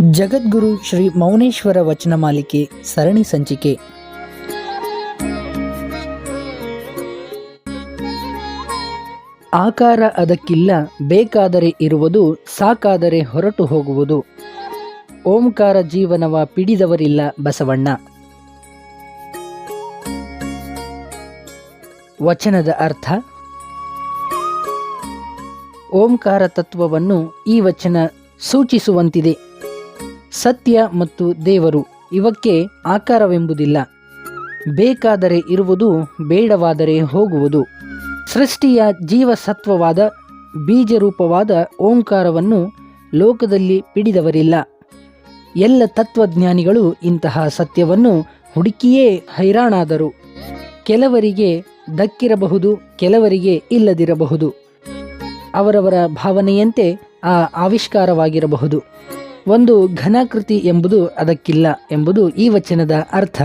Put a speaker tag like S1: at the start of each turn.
S1: ಜಗದ್ಗುರು ಶ್ರೀ ಮೌನೇಶ್ವರ ವಚನ ಮಾಲಿಕೆ ಸರಣಿ ಸಂಚಿಕೆ. ಆಕಾರ ಅದಕ್ಕಿಲ್ಲ, ಬೇಕಾದರೆ ಇರುವುದು, ಸಾಕಾದರೆ ಹೊರಟು ಹೋಗುವುದು. ಓಂಕಾರ ಜೀವನವ ಪಿಡಿದವರಿಲ್ಲ ಬಸವಣ್ಣ. ವಚನದ ಅರ್ಥ, ಓಂಕಾರ ತತ್ವವನ್ನು ಈ ವಚನ ಸೂಚಿಸುವಂತಿದೆ. ಸತ್ಯ ಮತ್ತು ದೇವರು ಇವಕ್ಕೆ ಆಕಾರವೆಂಬುದಿಲ್ಲ. ಬೇಕಾದರೆ ಇರುವುದು, ಬೇಡವಾದರೆ ಹೋಗುವುದು. ಸೃಷ್ಟಿಯ ಜೀವಸತ್ವವಾದ, ಬೀಜರೂಪವಾದ ಓಂಕಾರವನ್ನು ಲೋಕದಲ್ಲಿ ಪಿಡಿದವರಿಲ್ಲ. ಎಲ್ಲ ತತ್ವಜ್ಞಾನಿಗಳು ಇಂತಹ ಸತ್ಯವನ್ನು ಹುಡುಕಿಯೇ ಹೈರಾಣಾದರು. ಕೆಲವರಿಗೆ ದಕ್ಕಿರಬಹುದು, ಕೆಲವರಿಗೆ ಇಲ್ಲದಿರಬಹುದು. ಅವರವರ ಭಾವನೆಯಂತೆ ಆ ಆವಿಷ್ಕಾರವಾಗಿರಬಹುದು. ಒಂದು ಘನಾಕೃತಿ ಎಂಬುದು ಅದಕ್ಕಿಲ್ಲ ಎಂಬುದು ಈ ವಚನದ ಅರ್ಥ.